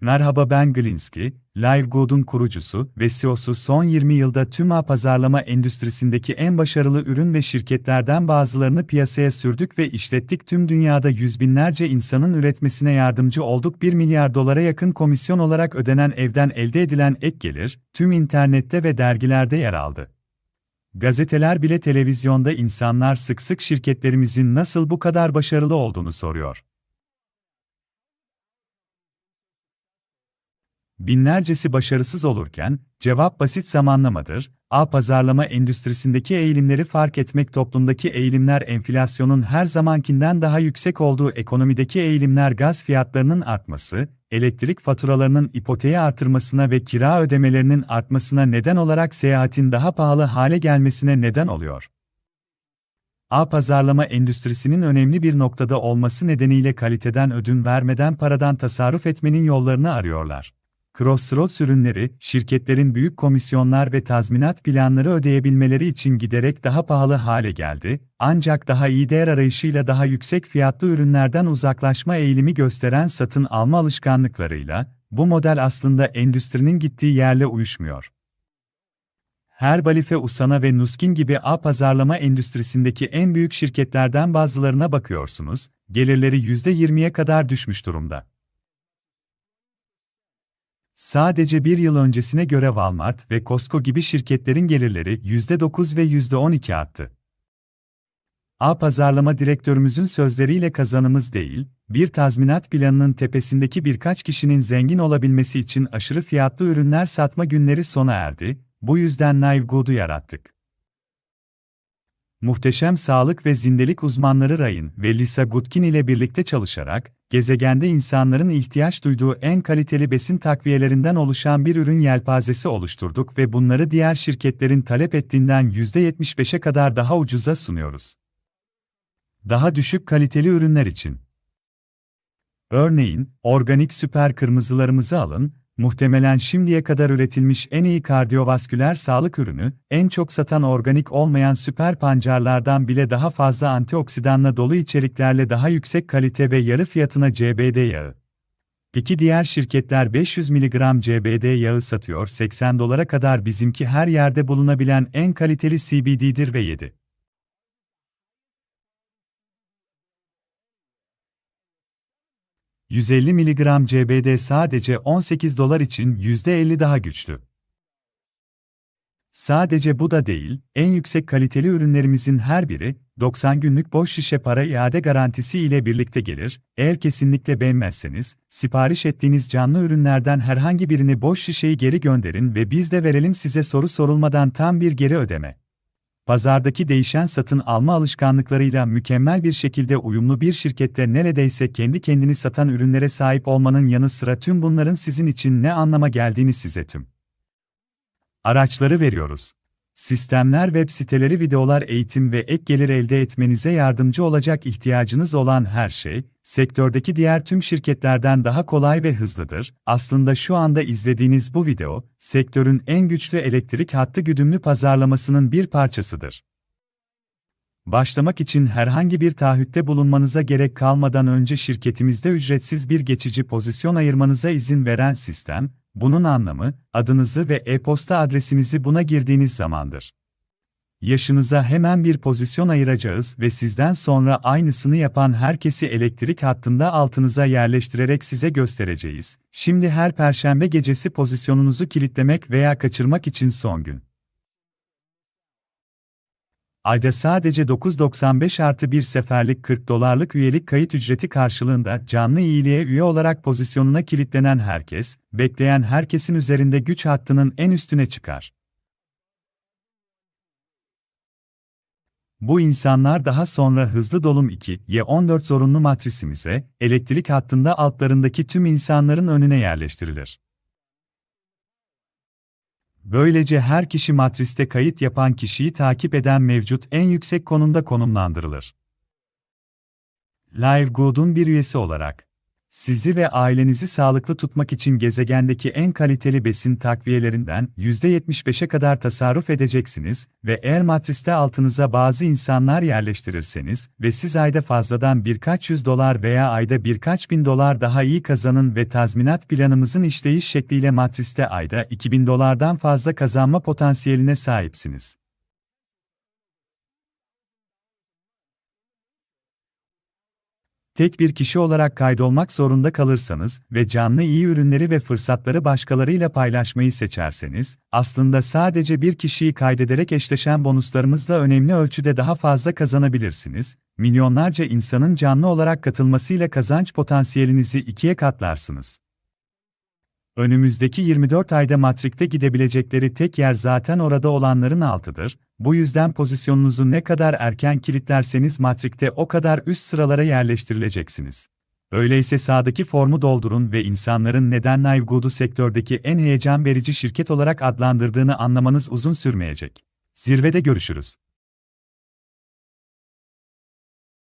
Merhaba ben Glinski, LiveGood'un kurucusu ve CEO'su son 20 yılda tüm pazarlama endüstrisindeki en başarılı ürün ve şirketlerden bazılarını piyasaya sürdük ve işlettik tüm dünyada yüz binlerce insanın üretmesine yardımcı olduk 1 milyar dolara yakın komisyon olarak ödenen evden elde edilen ek gelir, tüm internette ve dergilerde yer aldı. Gazeteler bile televizyonda insanlar sık sık şirketlerimizin nasıl bu kadar başarılı olduğunu soruyor. Binlercesi başarısız olurken, cevap basit zamanlamadır. A pazarlama endüstrisindeki eğilimleri fark etmek toplumdaki eğilimler enflasyonun her zamankinden daha yüksek olduğu ekonomideki eğilimler gaz fiyatlarının artması, elektrik faturalarının ipoteği artırmasına ve kira ödemelerinin artmasına neden olarak seyahatin daha pahalı hale gelmesine neden oluyor. A pazarlama endüstrisinin önemli bir noktada olması nedeniyle kaliteden ödün vermeden paradan tasarruf etmenin yollarını arıyorlar. Crossroads ürünleri, şirketlerin büyük komisyonlar ve tazminat planları ödeyebilmeleri için giderek daha pahalı hale geldi, ancak daha iyi değer arayışıyla daha yüksek fiyatlı ürünlerden uzaklaşma eğilimi gösteren satın alma alışkanlıklarıyla, bu model aslında endüstrinin gittiği yerle uyuşmuyor. Herbalife Usana ve Nuskin gibi A pazarlama endüstrisindeki en büyük şirketlerden bazılarına bakıyorsunuz, gelirleri %20'ye kadar düşmüş durumda. Sadece bir yıl öncesine göre Walmart ve Costco gibi şirketlerin gelirleri %9 ve %12 arttı. A pazarlama direktörümüzün sözleriyle kazanımız değil, bir tazminat planının tepesindeki birkaç kişinin zengin olabilmesi için aşırı fiyatlı ürünler satma günleri sona erdi, bu yüzden Naive Good'u yarattık. Muhteşem sağlık ve zindelik uzmanları Ryan ve Lisa Gutkin ile birlikte çalışarak, gezegende insanların ihtiyaç duyduğu en kaliteli besin takviyelerinden oluşan bir ürün yelpazesi oluşturduk ve bunları diğer şirketlerin talep ettiğinden %75'e kadar daha ucuza sunuyoruz. Daha düşük kaliteli ürünler için. Örneğin, organik süper kırmızılarımızı alın, muhtemelen şimdiye kadar üretilmiş en iyi kardiyovasküler sağlık ürünü, en çok satan organik olmayan süper pancarlardan bile daha fazla antioksidanla dolu içeriklerle daha yüksek kalite ve yarı fiyatına CBD yağı. Peki diğer şirketler 500 mg CBD yağı satıyor 80 dolara kadar bizimki her yerde bulunabilen en kaliteli CBD'dir ve 7. 150 mg CBD sadece 18 dolar için %50 daha güçlü. Sadece bu da değil, en yüksek kaliteli ürünlerimizin her biri, 90 günlük boş şişe para iade garantisi ile birlikte gelir. Eğer kesinlikle beğenmezseniz, sipariş ettiğiniz canlı ürünlerden herhangi birini boş şişeyi geri gönderin ve biz de verelim size soru sorulmadan tam bir geri ödeme pazardaki değişen satın alma alışkanlıklarıyla mükemmel bir şekilde uyumlu bir şirkette neredeyse kendi kendini satan ürünlere sahip olmanın yanı sıra tüm bunların sizin için ne anlama geldiğini size tüm araçları veriyoruz. Sistemler, web siteleri, videolar, eğitim ve ek gelir elde etmenize yardımcı olacak ihtiyacınız olan her şey, sektördeki diğer tüm şirketlerden daha kolay ve hızlıdır. Aslında şu anda izlediğiniz bu video, sektörün en güçlü elektrik hattı güdümlü pazarlamasının bir parçasıdır. Başlamak için herhangi bir taahhütte bulunmanıza gerek kalmadan önce şirketimizde ücretsiz bir geçici pozisyon ayırmanıza izin veren sistem, bunun anlamı, adınızı ve e-posta adresinizi buna girdiğiniz zamandır. Yaşınıza hemen bir pozisyon ayıracağız ve sizden sonra aynısını yapan herkesi elektrik hattında altınıza yerleştirerek size göstereceğiz. Şimdi her perşembe gecesi pozisyonunuzu kilitlemek veya kaçırmak için son gün. Ayda sadece 9.95 artı bir seferlik 40 dolarlık üyelik kayıt ücreti karşılığında canlı iyiliğe üye olarak pozisyonuna kilitlenen herkes, bekleyen herkesin üzerinde güç hattının en üstüne çıkar. Bu insanlar daha sonra hızlı dolum 2'ye 14 zorunlu matrisimize, elektrik hattında altlarındaki tüm insanların önüne yerleştirilir. Böylece her kişi matriste kayıt yapan kişiyi takip eden mevcut en yüksek konumda konumlandırılır. LiveGood'un bir üyesi olarak Sizi ve ailenizi sağlıklı tutmak için gezegendeki en kaliteli besin takviyelerinden %75'e kadar tasarruf edeceksiniz ve eğer matriste altınıza bazı insanlar yerleştirirseniz ve siz ayda fazladan birkaç yüz dolar veya ayda birkaç bin dolar daha iyi kazanın ve tazminat planımızın işleyiş şekliyle matriste ayda 2000 dolardan fazla kazanma potansiyeline sahipsiniz. Tek bir kişi olarak kaydolmak zorunda kalırsanız ve canlı iyi ürünleri ve fırsatları başkalarıyla paylaşmayı seçerseniz, aslında sadece bir kişiyi kaydederek eşleşen bonuslarımızla önemli ölçüde daha fazla kazanabilirsiniz, milyonlarca insanın canlı olarak katılmasıyla kazanç potansiyelinizi ikiye katlarsınız. Önümüzdeki 24 ayda Matrik'te gidebilecekleri tek yer zaten orada olanların altıdır, bu yüzden pozisyonunuzu ne kadar erken kilitlerseniz Matrik'te o kadar üst sıralara yerleştirileceksiniz. Öyleyse sağdaki formu doldurun ve insanların neden Livegood'u sektördeki en heyecan verici şirket olarak adlandırdığını anlamanız uzun sürmeyecek. Zirvede görüşürüz.